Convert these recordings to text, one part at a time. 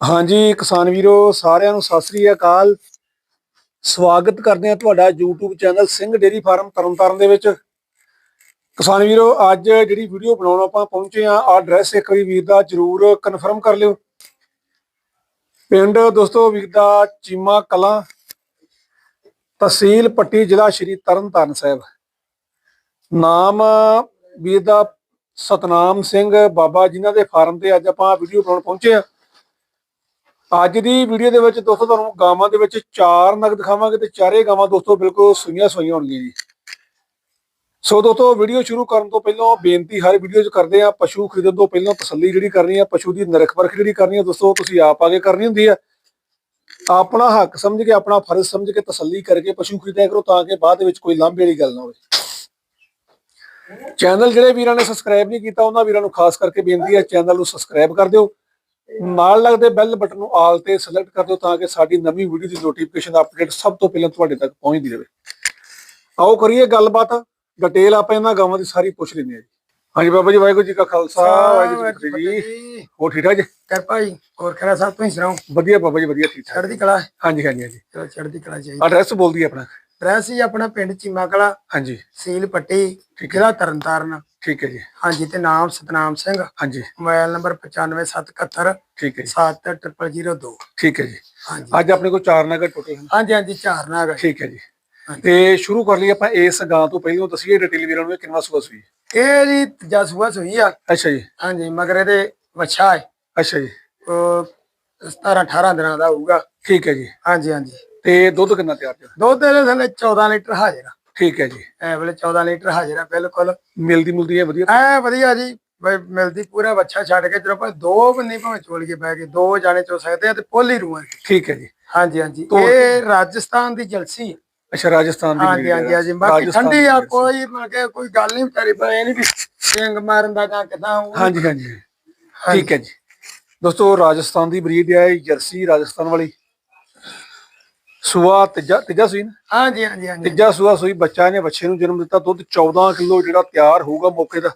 ਹਾਂਜੀ, ਕਿਸਾਨ ਵੀਰੋ, ਸਾਰਿਆਂ ਨੂੰ ਸਤਿ ਸ੍ਰੀ ਅਕਾਲ। ਸਵਾਗਤ ਕਰਦੇ ਹਾਂ ਤੁਹਾਡਾ YouTube channel Singh dairy farm Tarn Taran ਦੇ ਵਿੱਚ। ਕਿਸਾਨ ਵੀਰੋ, ਅੱਜ ਜਿਹੜੀ ਵੀਡੀਓ ਬਣਾਉਣ ਆਪਾਂ ਪਹੁੰਚੇ ਆ ਆ ਐਡਰੈਸ ਇੱਕ ਵਾਰੀ ਵੀਰ ਦਾ ਜਰੂਰ ਕਨਫਰਮ ਕਰ ਲਿਓ। ਪਿੰਡ ਦੋਸਤੋ, ਵੀਰ ਦਾ ਚੀਮਾ ਕਲਾਂ, ਤਹਿਸੀਲ ਪੱਟੀ ਜ਼ਿਲ੍ਹਾ ਸ਼੍ਰੀ ਤਰਨਤਾਰਨ ਸਾਹਿਬ। ਨਾਮ ਵੀਰ ਦਾ ਸਤਨਾਮ ਸਿੰਘ ਬਾਬਾ ਜਿਨ੍ਹਾਂ ਦੇ ਫਾਰਮ ਤੇ ਅੱਜ ਆਪਾਂ ਵੀਡੀਓ ਬਣਾਉਣ ਪਹੁੰਚੇ ਆ ਅੱਜ ਦੀ ਵੀਡੀਓ ਦੇ ਵਿੱਚ ਦੋਸਤੋ ਤੁਹਾਨੂੰ ਗਾਵਾਂ ਦੇ ਵਿੱਚ ਚਾਰ ਨਗ ਦਿਖਾਵਾਂਗੇ ਤੇ ਚਾਰੇ ਗਾਵਾਂ ਦੋਸਤੋ ਬਿਲਕੁਲ ਸੂਈਆਂ ਸੂਈਆਂ ਹੋਣਗੀਆਂ ਜੀ। ਸੋ ਦੋਸਤੋ ਵੀਡੀਓ ਸ਼ੁਰੂ ਕਰਨ ਤੋਂ ਪਹਿਲਾਂ ਬੇਨਤੀ ਹਰ ਵੀਡੀਓ 'ਚ ਕਰਦੇ ਆ ਪਸ਼ੂ ਖਰੀਦਣ ਤੋਂ ਪਹਿਲਾਂ ਤਸੱਲੀ ਜਿਹੜੀ ਕਰਨੀ ਆ ਪਸ਼ੂ ਦੀ ਨਰਖ ਪਰਖ ਜਿਹੜੀ ਕਰਨੀ ਆ ਦੋਸਤੋ, ਤੁਸੀਂ ਆਪ ਆਗੇ ਕਰਨੀ ਹੁੰਦੀ ਆ ਆਪਣਾ ਹੱਕ ਸਮਝ ਕੇ, ਆਪਣਾ ਫਰਜ਼ ਸਮਝ ਕੇ ਤਸੱਲੀ ਕਰਕੇ ਪਸ਼ੂ ਖਰੀਦਿਆ ਕਰੋ ਤਾਂ ਕਿ ਬਾਅਦ ਦੇ ਵਿੱਚ ਕੋਈ ਲਾਂਭੇ ਵਾਲੀ ਗੱਲ ਨਾ ਹੋਵੇ। ਚੈਨਲ ਜਿਹੜੇ ਵੀਰਾਂ ਨੇ ਸਬਸਕ੍ਰਾਈਬ ਨਹੀਂ ਕੀਤਾ, ਉਹਨਾਂ ਵੀਰਾਂ ਨੂੰ ਖਾਸ ਕਰਕੇ ਬੇਨਤੀ ਹੈ, ਚੈਨਲ ਨੂੰ ਸਬਸਕ੍ਰਾਈਬ ਕਰ ਦਿਓ। ਨਾਲ ਲੱਗਦੇ ਬੈਲ ਬਟਨ ਨੂੰ ਆਲ ਤੇ ਸਿਲੈਕਟ ਕਰ ਦਿਓ ਤਾਂ ਕਿ ਸਾਡੀ ਨਵੀਂ ਵੀਡੀਓ ਦੀ ਨੋਟੀਫਿਕੇਸ਼ਨ ਅਪਡੇਟ ਸਭ ਤੋਂ ਪਹਿਲਾਂ ਤੁਹਾਡੇ ਤੱਕ ਪਹੁੰਚਦੀ ਰਹੇ। ਆਓ ਕਰੀਏ ਗੱਲਬਾਤ। ਡਿਟੇਲ ਆਪਾਂ ਇਹਨਾਂ ਗਾਵਾਂ ਦੀ ਸਾਰੀ ਪੁੱਛ ਲੈਂਦੇ ਹਾਂ ਜੀ। ਹਾਂਜੀ ਬਾਬਾ ਜੀ ਵਾਹਿਗੁਰੂ ਜੀ ਕਾ ਖਾਲਸਾ ਵਾਹਿਗੁਰੂ ਜੀ ਕੀ ਫਤਿਹ ਜੀ। ਹੋਰ ਠੀਕ ਠਾਕ ਜੀ? ਕਿਰਪਾ ਜੀ ਹੋਰ ਖਰਾ ਸਾਹਿਬ ਤੁਸੀਂ ਸੁਣਾਓ? ਵਧੀਆ ਬਾਬਾ ਜੀ ਵਧੀਆ ਠੀਕ ਠਾਕ। ਚੜ੍ਹਦੀ ਕਲਾ? ਹਾਂਜੀ ਹਾਂਜੀ ਹਾਂਜੀ। ਚਲੋ ਚੜ੍ਹਦੀ ਕਲਾ ਚਾਹੀਦੀ ਐਡਰੈਸ ਬੋਲਦੀ ਆਪਣਾ। ਰਹਿ ਸੀ ਆਪਣਾ ਪਿੰਡ ਚੀਮਾ ਕਲਾ ਹਾਂਜੀ। ਸੀਲ ਪੱਟੀ ਜ਼ਿਲ੍ਹਾ ਤਰਨਤਾਰਨ। ਠੀਕ ਹੈ ਜੀ। ਹਾਂਜੀ ਤੇ ਨਾਮ ਸਤਨਾਮ ਸਿੰਘ। ਹਾਂਜੀ। ਮੋਬਾਈਲ ਨੰਬਰ 95771 ਠੀਕ ਹੈ ਜੀ। 70002 ਠੀਕ ਹੈ ਜੀ। ਹਾਂਜੀ। ਅੱਜ ਆਪਣੇ ਕੋਲ ਚਾਰ ਨਗਰ ਟੋਟਲ ਹਨ। ਹਾਂਜੀ ਹਾਂਜੀ ਚਾਰ ਨਾਗ ਹੈ। ਠੀਕ ਹੈ ਜੀ। ਤੇ ਸ਼ੁਰੂ ਕਰ ਲਈ ਆਪਾਂ ਇਸ ਗਾਂ ਤੋਂ ਪਹਿਲਾਂ। ਦੱਸੀਏ ਡਿਟੇਲ ਵੀਰਾਂ ਨੂੰ ਕਿੰਨਾ ਸੂਆ ਸੂਈ ਇਹ ਜੀ ਤੀਜਾ ਸੂਆ ਸੂਈ ਆ। ਅੱਛਾ ਜੀ। ਹਾਂਜੀ ਮਗਰ ਇਹਦੇ ਵੱਛਾ ਹੈ। ਅੱਛਾ ਜੀ। ਉਹ 17 18 ਦਿਨਾਂ ਦਾ ਹੋਊਗਾ। ਠੀਕ ਹੈ ਜੀ। ਹਾਂਜੀ ਹਾਂਜੀ। ਤੇ ਦੁੱਧ ਕਿੰਨਾ ਤਿਆਰ ਜੀ ਦੁੱਧ ਦੇ ਥੱਲੇ 14 ਲੀਟਰ ਹਾਜ਼ਰ ਆ। ਠੀਕ ਹੈ ਜੀ। ਐ ਵੇਲੇ 14 ਲੀਟਰ ਹਾਜ਼ਰ ਆ ਬਿਲਕੁਲ। ਮਿਲਦੀ ਮੁਲਦੀ ਹੈ ਵਧੀਆ? ਐ ਵਧੀਆ ਜੀ ਬਈ ਮਿਲਦੀ ਪੂਰਾ ਬੱਚਾ ਛੱਡ ਕੇ ਜਦੋਂ ਭਾਵੇਂ ਦੋ ਬੰਨੇ ਭਾਵੇਂ ਚੋਲ ਕੇ ਬਹਿ ਕੇ ਦੋ ਜਾਣੇ ਚੋ ਸਕਦੇ ਆ ਤੇ ਪੋਲੀ ਰੂਹਾਂ ਠੀਕ ਹੈ ਜੀ। ਹਾਂਜੀ ਹਾਂਜੀ। ਇਹ ਰਾਜਸਥਾਨ ਦੀ ਜਲਸੀ ਹੈ। ਅੱਛਾ ਰਾਜਸਥਾਨ ਦੀ ਹਾਂਜੀ ਹਾਂਜੀ ਹੈ। ਹਾਂਜੀ ਬਾਕੀ ਠੰਡੀ ਆ ਕੋਈ ਮਤਲਬ ਕਿ ਕੋਈ ਗੱਲ ਨਹੀਂ ਵਿਚਾਰੀ ਪਰ ਇਹ ਨਹੀਂ ਵੀ ਸਿੰਗ ਮਾਰਨ ਦਾ ਜਾਂ ਕਿਦਾਂ ਹਾਂਜੀ ਹਾਂਜੀ। ਠੀਕ ਹੈ ਜੀ। ਦੋਸਤੋ ਰਾਜਸਥਾਨ ਦੀ ਬਰੀਡ ਹੈ ਜਰਸੀ ਰਾਜਸਥਾਨ ਵਾਲੀ। ਸੂਆ ਤੀਜਾ ਤੀਜਾ ਸੂਈ ਨਾ? ਹਾਂਜੀ ਹਾਂਜੀ ਹਾਂਜੀ। ਤੀਜਾ ਸੂਆ ਸੂਈ ਬੱਚਾ ਨੇ ਬੱਚੇ ਨੂੰ ਜਨਮ ਦਿੱਤਾ ਦੁੱਧ 14 ਕਿਲੋ ਜਿਹੜਾ ਤਿਆਰ ਹੋਊਗਾ ਮੌਕੇ ਦਾ।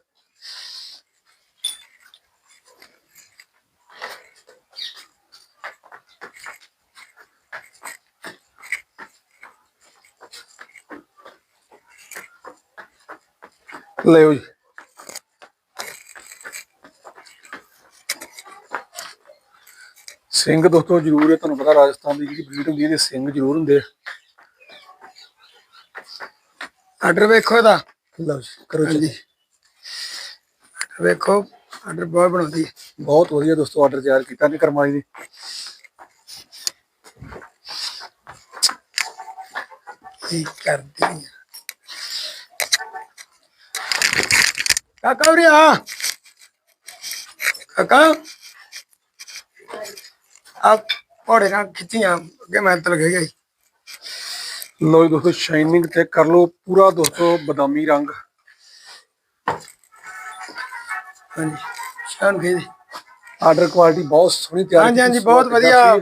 ਲਿਓ ਜੀ। ਸਿੰਘ ਦੋਸਤੋ ਜ਼ਰੂਰ ਹੈ ਤੁਹਾਨੂੰ ਪਤਾ ਰਾਜਸਥਾਨ ਦੀ ਜਿਹੜੀ ਬਰੀਡ ਹੁੰਦੀ ਹੈ ਇਹਦੇ ਸਿੰਘ ਜ਼ਰੂਰ ਹੁੰਦੇ ਆ। ਆਰਡਰ ਵੇਖੋ ਇਹਦਾ। ਲਓ ਜੀ ਕਰੋ ਜੀ। ਵੇਖੋ ਆਰਡਰ ਬਹੁਤ ਬਣਾਉਂਦੀ। ਬਹੁਤ ਵਧੀਆ ਦੋਸਤੋ ਆਰਡਰ ਤਿਆਰ ਕੀਤਾ ਨੇ ਕਰਮਾਈ ਨੇ। ਕੀ ਕਰਦੀ ਹੈ ਕਾਕਾ ਉਰੇ ਆ। ਕਾਕਾ। ਆਪ ਪੌੜੇ ਨਾਲ ਖਿੱਚੀਆਂ ਅੱਗੇ ਮੈਂ ਤਲ ਗਿਆ ਜੀ ਲੋ ਜੀ ਦੋਸਤੋ ਸ਼ਾਈਨਿੰਗ ਚੈੱਕ ਕਰ ਲਓ ਪੂਰਾ ਦੋਸਤੋ ਬਦਾਮੀ ਰੰਗ। ਹਾਂਜੀ ਸ਼ਾਨ ਗਈ ਜੀ ਆਰਡਰ ਕੁਆਲਿਟੀ ਬਹੁਤ ਸੋਹਣੀ ਤਿਆਰ ਹਾਂਜੀ ਹਾਂਜੀ ਬਹੁਤ ਵਧੀਆ।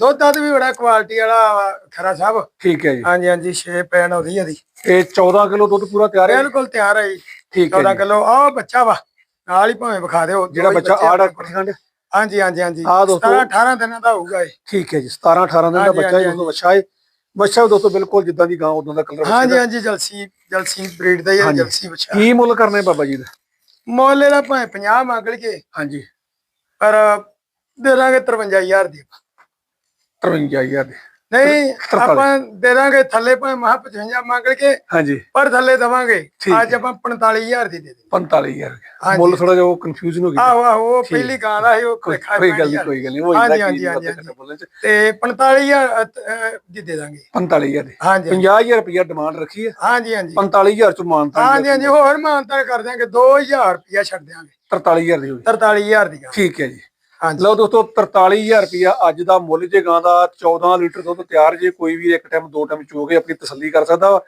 ਦੁੱਧ ਦੱਧ ਵੀ ਬੜਾ ਕੁਆਲਿਟੀ ਵਾਲਾ ਖਰਾ ਸਾਹਿਬ। ਠੀਕ ਹੈ ਜੀ। ਹਾਂਜੀ ਹਾਂਜੀ 6 ਪੈਣ ਉਹਦੀ ਇਹਦੀ। ਇਹ 14 ਕਿਲੋ ਦੁੱਧ ਪੂਰਾ ਤਿਆਰ ਹੈ ਬਿਲਕੁਲ ਤਿਆਰ ਹੈ ਜੀ। ਠੀਕ ਹੈ 14 ਜੀ। ਕਿਲੋ ਆਹ ਬੱਚਾ ਵਾ ਨਾਲ ਹੀ ਭਾਵੇਂ ਵਿਖਾ ਦਿਓ ਜਿਹੜਾ ਦੋ ਬੱਚਾ ਆੜ ਆਪਣੇ ਕੋਲ। ਖੰਡ ਹਾਂਜੀ ਹਾਂਜੀ ਹਾਂਜੀ। ਆਹ ਦੋਸਤੋ- 17 18 ਦਿਨਾਂ ਦਾ ਹੋਊਗਾ ਇਹ। ਠੀਕ ਹੈ ਜੀ 17 18 ਦਿਨ ਦਾ ਹਾਂਜੀ, ਬੱਚਾ ਹੈ ਹਾਂਜੀ, ਦੋਸਤੋ ਬੱਚਾ ਹੈ ਬੱਚਾ ਵੀ ਦੋਸਤੋ ਬਿਲਕੁਲ ਜਿੱਦਾਂ ਦੀ ਗਾਂ ਉਦਾਂ ਦਾ ਕਲਰ ਹਾਂਜੀ ਹਾਂਜੀ ਜਲਸੀ ਜਲਸੀ ਬਰੀਡ ਦਾ ਹੀ ਹੈ, ਹਾਂਜੀ। ਜਲਸੀ ਬੱਚਾ। ਕੀ ਮੁੱਲ ਕਰਨੇ ਬਾਬਾ ਜੀ ਦਾ? ਮੁੱਲ ਇਹਦਾ ਭਾਵੇਂ 50 ਮੰਗ ਲਈਏ। ਹਾਂਜੀ। ਪਰ ਦੇ ਦਾਂਗੇ 53000 ਦੀ। 53000 ਦੇ। ਨਹੀਂ। ਆਪਾਂ ਦੇ ਦਾਂਗੇ ਥੱਲੇ ਭਾਵੇਂ ਮਹਾ 55 ਮੰਗ ਲਈਏ ਹਾਂਜੀ। ਪਰ ਥੱਲੇ ਦਵਾਂਗੇ। ਅੱਜ ਆਪਾਂ 45000 ਦੀ ਦੇ ਦੇ 45000 ਹਾਂਜੀ। ਮੁੱਲ ਥੋੜਾ ਜਿਹਾ ਉਹ ਕਨਫਿਊਜ਼ਨ ਹੋ ਗਿਆ। ਆਹੋ ਆਹੋ ਉਹ। ਪਹਿਲੀ ਗਾਂ ਦਾ ਸੀ ਉਹ ਕੋਈ ਗੱਲ ਨਹੀਂ ਕੋਈ ਗੱਲ ਨਹੀਂ ਉਹ ਹਾਂਜੀ, ਹਾਂਜੀ, ਕੀ ਤੇ 45000 ਅ, ਦੀ ਦੇ ਦਾਂਗੇ। 45000 ਦੇ। ਹਾਂਜੀ 50000 ਰੁਪਇਆ ਡਿਮਾਂਡ ਰੱਖੀ ਹੈ। ਹਾਂਜੀ ਹਾਂਜੀ। 45000 ਚ ਮਾਨਤਾ ਹਾਂਜੀ ਹਾਂਜੀ ਹੋਰ ਮਾਨਤਾਰ ਕਰ ਦਿਆਂਗੇ 2000 ਰੁਪਇਆ ਛੱਡ ਦਿਆਂਗੇ। 43000 ਦੀ ਹੋਈ। 43000 ਦੀ ਠੀਕ ਹੈ ਜੀ। ਹਾਂਜੀ। ਲਓ ਦੋਸਤੋ 43000 ਰੁਪਇਆ ਅੱਜ ਦਾ ਮੁੱਲ ਜੇ ਗਾਂ ਦਾ 14 ਲੀਟਰ ਦੁੱਧ ਤਿਆਰ ਜੇ ਕੋਈ ਵੀ ਇੱਕ ਟਾਈਮ ਦੋ ਟਾਈਮ ਚੋ ਕੇ ਆਪਣੀ ਤਸੱਲੀ ਕਰ ਸਕਦਾ ਵਾ।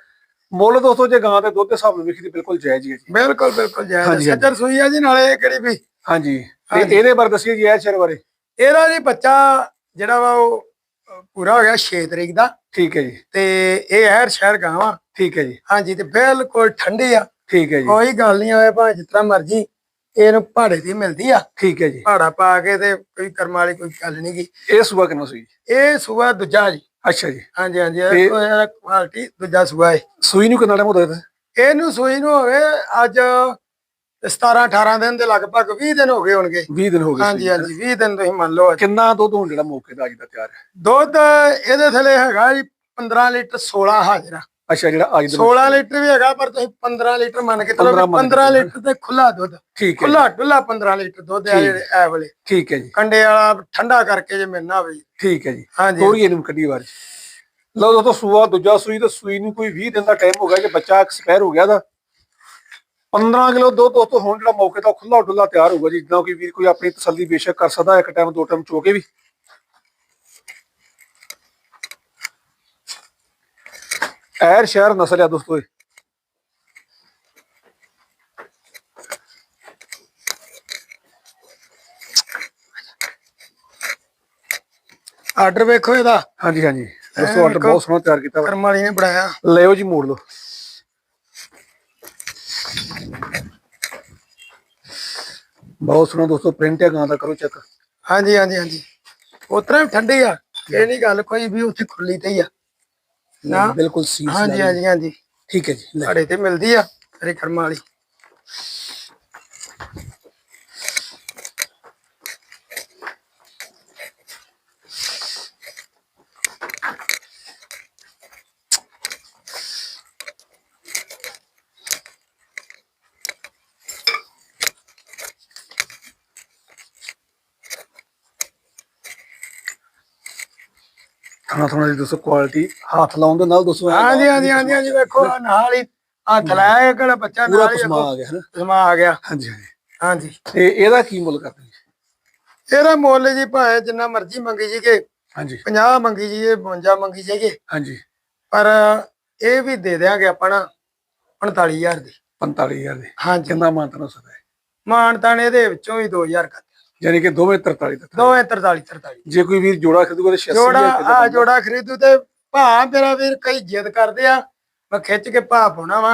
ਮੁੱਲ ਦੋਸਤੋ ਜੇ ਗਾਂ ਦੇ ਦੁੱਧ ਦੇ ਹਿਸਾਬ ਨਾਲ ਵੇਖੀ ਤੇ ਬਿਲਕੁਲ ਜਾਇਜ਼ ਹੀ ਹੈ ਜੀ। ਬਿਲਕੁਲ ਬਿਲਕੁਲ ਜਾਇਜ਼ ਹਾਂਜੀ, ਹੈ ਸੱਜਰ ਸੂਈ ਆ ਜੀ ਨਾਲੇ ਕਿਹੜੀ ਵੀ? ਹਾਂਜੀ। ਤੇ ਇਹਦੇ ਬਾਰੇ ਦੱਸਿਓ ਜੀ ਇਹ ਸ਼ੇਰ ਬਾਰੇ। ਇਹਦਾ ਜੀ ਬੱਚਾ ਜਿਹੜਾ ਵਾ ਉਹ ਅ, ਪੂਰਾ ਹੋ ਗਿਆ 6 ਤਰੀਕ ਦਾ। ਠੀਕ ਹੈ ਜੀ। ਤੇ ਇਹ ਹੈ ਸ਼ਹਿਰ ਗਾਂ ਵਾ। ਠੀਕ ਹੈ ਜੀ। ਹਾਂਜੀ ਤੇ ਬਿਲਕੁਲ ਠੰਡੀ ਆ। ਠੀਕ ਹੈ ਜੀ। ਕੋਈ ਗੱਲ ਨਹੀਂ ਹੋਏ ਭਾਵੇਂ ਤਰ੍ਹਾਂ ਮਰਜ਼ੀ। ਇਹਨੂੰ ਪਹਾੜੇ ਦੀ ਮਿਲਦੀ ਆ। ਠੀਕ ਹੈ ਜੀ। ਪਹਾੜਾ ਪਾ ਕੇ ਤੇ ਕੋਈ ਕਰਮ ਵਾਲੀ ਕੋਈ ਗੱਲ ਨਹੀਂ ਗੀ। ਇਹ ਸੂਆ ਕਿੰਨਾ ਸੂਈ ਇਹ ਸੂਆ ਦੂਜਾ ਜੀ। ਅੱਛਾ ਜੀ। ਹਾਂਜੀ ਹਾਂਜੀ। ਤੇ- ਇਹ ਕੁਆਲਿਟੀ ਦੂਜਾ ਸੂਆ ਹੈ ਸੂਈ ਨੂੰ ਕਿੰਨਾ ਟਾਈਮ ਹੋ ਗਿਆ ਇਹਨੂੰ ਸੂਈ ਨੂੰ ਹੋ ਗਏ ਅੱਜ 17 18 ਦਿਨ ਦੇ ਲਗਭਗ 20 ਦਿਨ ਹੋ ਗਏ ਹੋਣਗੇ। 20 ਦਿਨ ਹੋ ਗਏ ਹਾਂਜੀ। ਹਾਂਜੀ। 20 ਦਿਨ ਤੁਸੀਂ ਮੰਨ ਲਓ। ਕਿੰਨਾ ਦੁੱਧ ਹੁਣ ਜਿਹੜਾ ਮੌਕੇ ਦਾ ਅੱਜ ਦਾ ਤਿਆਰ ਹੈ? ਦੁੱਧ ਇਹਦੇ ਥਲੇ ਹੈਗਾ ਜੀ 15 ਲੀਟਰ 16 ਹਾਜ਼ਰਾ। ਅੱਛਾ ਜਿਹੜਾ ਅੱਜ ਦਾ 16 ਲੀਟਰ ਵੀ ਹੈਗਾ ਪਰ ਤੁਸੀਂ 15 ਲੀਟਰ ਮੰਨ ਕੇ ਚਲੋ 15 ਮੰਨ ਕੇ 15 ਲੀਟਰ ਤੇ ਖੁੱਲਾ ਦੁੱਧ। ਠੀਕ ਹੈ ਖੁੱਲਾ ਡੁੱਲਾ 15 ਲੀਟਰ ਦੁੱਧ ਜਿਹੜੇ ਐ ਵਾਲੇ। ਠੀਕ ਹੈ ਜੀ। ਕੰਡੇ ਵਾਲਾ ਠੰਡਾ ਕਰਕੇ ਜੇ ਮਿਲਣਾ ਹੋਵੇ ਠੀਕ ਹੈ ਜੀ। ਹਾਂਜੀ। ਥੋੜੀ ਇਹਨੂੰ ਕੱਢੀ ਵਾਰ ਲਓ ਦੋਸਤੋ ਸੂਆ ਦੂਜਾ ਸੂਈ ਤੇ ਸੂਈ ਨੂੰ ਕੋਈ 20 ਦਿਨ ਦਾ ਟਾਈਮ ਹੋ ਗਿਆ ਜੇ ਬੱਚਾ ਐਕਸਪਾਇਰ ਹੋ ਗਿਆ ਦਾ 15 ਕਿਲੋ ਦੁੱਧ ਦੋਸਤੋ ਹੁਣ ਜਿਹੜਾ ਮੌਕੇ ਤਾਂ ਖੁੱਲਾ ਡੁੱਲਾ ਤਿਆਰ ਹੋਊਗਾ ਜੀ। ਜਿੱਦਾਂ ਕਿ ਵੀਰ ਕੋਈ ਆਪਣੀ ਤਸੱਲੀ ਬੇਸ਼ੱਕ ਕਰ ਸਕਦਾ ਇੱਕ ਟਾਈਮ ਦੋ ਟਾਈਮ ਚੋ ਕੇ ਵੀ। ਐਰ ਸ਼ਹਿਰ ਨਸਲ ਆ ਦੋਸਤੋ ਇਹ। ਆਰਡਰ ਵੇਖੋ ਇਹਦਾ। ਹਾਂਜੀ ਹਾਂਜੀ। ਦੋਸਤੋ ਆਰਡਰ ਬਹੁਤ ਸੋਹਣਾ ਤਿਆਰ ਕੀਤਾ ਵਾ। ਕਰਮ ਵਾਲੀ ਨੇ ਬਣਾਇਆ। ਲਿਓ ਜੀ ਮੋੜ ਲਓ। ਬਹੁਤ ਸੋਹਣਾ ਦੋਸਤੋ ਪ੍ਰਿੰਟ ਹੈ ਗਾਂ ਦਾ ਕਰੋ ਚੈੱਕ ਹਾਂਜੀ ਹਾਂਜੀ ਹਾਂਜੀ। ਉਤਰਾ ਠੰਡੀ ਆ। ਇਹ ਨਹੀਂ ਗੱਲ ਕੋਈ ਵੀ ਉੱਥੇ ਖੁੱਲੀ ਤੇ ਹੀ ਆ। ਨਾ ਬਿਲਕੁਲ ਸੀਸ ਹਾਂਜੀ। ਹਾਂਜੀ ਹਾਂਜੀ ਠੀਕ ਹੈ ਜੀ ਲੈ। ਤੇ ਮਿਲਦੀ ਆ ਤੇਰੇ ਕਰਮ ਵਾਲੀ ਥੋੜਾ ਜੀ ਦੋਸਤੋ ਕੁਆਲਿਟੀ ਹੱਥ ਲਾਉਣ ਦੇ ਨਾਲ ਦੋਸਤੋ ਐਂ ਹਾਂਜੀ ਹਾਂਜੀ ਹਾਂਜੀ ਹਾਂਜੀ ਵੇਖੋ ਨਾਲ ਹੀ ਹੱਥ ਲਾਇਆ ਕਿਹੜਾ ਬੱਚਾ ਨਾਲ ਹੀ ਪਸਮਾ ਆ ਗਿਆ ਹੈ ਨਾ? ਪਸਮਾ ਆ ਗਿਆ। ਹਾਂਜੀ ਹਾਂਜੀ। ਹਾਂਜੀ। ਤੇ ਇਹਦਾ ਕੀ ਮੁੱਲ ਕਰਦੇ ਜੀ? ਇਹਦਾ ਮੁੱਲ ਜੀ ਭਾਵੇਂ ਜਿੰਨਾ ਮਰਜ਼ੀ ਮੰਗੀ ਜੀ ਕਿ ਹਾਂਜੀ। 50 ਮੰਗੀ ਜੀ 52 ਮੰਗੀ ਜਾਈਏ ਹਾਂਜੀ। ਪਰ ਇਹ ਵੀ ਦੇ ਦਿਆਂਗੇ ਆਪਾਂ ਨਾ 45000 ਦੀ। 45000 ਦੇ। ਹਾਂਜੀ। ਕਿੰਨਾ ਮਾਨਤਨ ਹੋ ਸਕਦਾ ਹੈ? ਮਾਨਤਾਨ ਇਹਦੇ ਵਿੱਚੋਂ ਵੀ 2000 ਕਰ। ਯਾਨੀ ਕਿ ਦੋਵੇਂ 43 ਤੱਕ ਦੋਵੇਂ 43 43 ਜੇ ਕੋਈ ਵੀਰ ਜੋੜਾ ਖਰੀਦੂਗਾ ਤੇ 86 ਜੋੜਾ ਆ ਜੋੜਾ ਖਰੀਦੂ ਤੇ ਭਾ ਮੇਰਾ ਵੀਰ ਕਈ ਜਿੱਦ ਕਰਦੇ ਆ। ਮੈਂ ਖਿੱਚ ਕੇ ਭਾ ਪਾਉਣਾ ਵਾ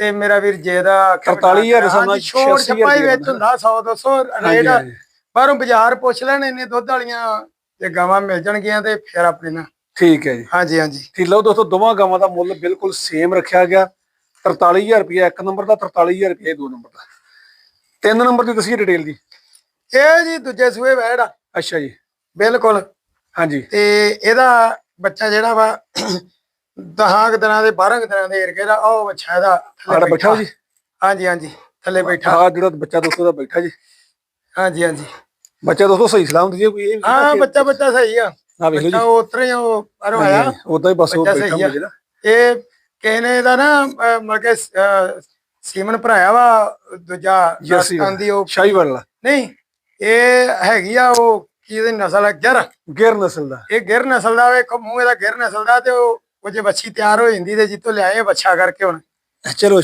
ਤੇ ਮੇਰਾ ਵੀਰ ਜੇ ਦਾ 43,000 ਸਾਨੂੰ ਹਾਂਜੀ, ਛੋੜ 86,000 ਛਪਾਈ ਵਿੱਚ ਹੁੰਦਾ 100 200 ਰੇਟ ਬਾਹਰੋਂ ਬਾਜ਼ਾਰ ਪੁੱਛ ਲੈਣ ਇੰਨੇ ਦੁੱਧ ਵਾਲੀਆਂ ਤੇ ਗਾਵਾਂ ਮਿਲ ਜਾਣਗੀਆਂ ਤੇ ਫਿਰ ਆਪਣੇ ਨਾਲ। ਠੀਕ ਹੈ ਜੀ। ਹਾਂਜੀ ਹਾਂਜੀ। ਠੀਕ ਲਓ ਦੋਸਤੋ ਦੋਵਾਂ ਗਾਵਾਂ ਦਾ ਮੁੱਲ ਬਿਲਕੁਲ ਸੇਮ ਰੱਖਿਆ ਗਿਆ। 43000 ਰੁਪਏ ਇੱਕ ਨੰਬਰ ਦਾ 43000 ਰੁਪਏ ਦੋ ਨੰਬਰ ਦਾ। ਤਿੰਨ ਨੰਬਰ ਦੀ ਦੱਸੀਏ ਡਿਟੇਲ ਦੀ ਇਹ ਜੀ ਦੂਜੇ ਸੂਏ ਵੈੜ ਆ। ਅੱਛਾ ਜੀ। ਬਿਲਕੁਲ। ਹਾਂਜੀ। ਤੇ ਇਹਦਾ ਬੱਚਾ ਜਿਹੜਾ ਵਾ 10 ਦਿਨਾਂ ਦੇ 12 ਦਿਨਾਂ ਦੇ ਏਰਕੇ ਦਾ ਉਹ ਬੱਚਾ ਇਹਦਾ ਥੱਲੇ ਬੈਠਾ। ਜੀ? ਹਾਂਜੀ ਹਾਂਜੀ। ਥੱਲੇ ਬੈਠਾ। ਹਾਂ ਜਿਹੜਾ ਬੱਚਾ ਦੋਸਤੋ ਦਾ ਬੈਠਾ ਜੀ। ਹਾਂਜੀ ਹਾਂਜੀ। ਬੱਚਾ ਦੋਸਤੋ ਸਹੀ ਸਲਾਮ ਦੀ ਕੋਈ ਹਾਂ ਬੱਚਾ ਬੱਚਾ ਸਹੀ ਆ। ਆ ਵੇਖ ਲਓ ਜੀ। ਉਤਰੇ ਉਹ ਪਰ ਆਇਆ। ਉਦਾਂ ਹੀ ਬਸ ਉਹ ਬੈਠਾ ਆ। ਦਾ। ਇਹ ਕਿਸੇ ਨੇ ਇਹਦਾ ਨਾ ਮਤਲਬ ਕਿ ਸੀਮਨ ਭਰਾਇਆ ਵਾ ਦੂਜਾ ਰਾਜਸਥਾਨ ਦੀ। ਉਹ ਸ਼ਾਹੀ ਵਾਲਾ। ਨਹੀਂ ਇਹ ਹੈਗੀ ਆ ਉਹ ਕੀ ਇਹਦੀ ਨਸਲ ਹੈ ਗਿਰ। ਗਿਰ ਨਸਲ ਦਾ। ਇਹ ਗਿਰ ਨਸਲ ਦਾ ਵੇਖੋ ਮੂੰਹ ਇਹਦਾ ਗਿਰ ਨਸਲ ਦਾ ਤੇ ਉਹ ਜੇ ਬੱਚੀ ਤਿਆਰ ਹੋ ਜਾਂਦੀ ਤੇ ਜਿੱਤੋਂ ਲਿਆਏ ਬੱਚਾ ਕਰਕੇ ਹੁਣ। ਚਲੋ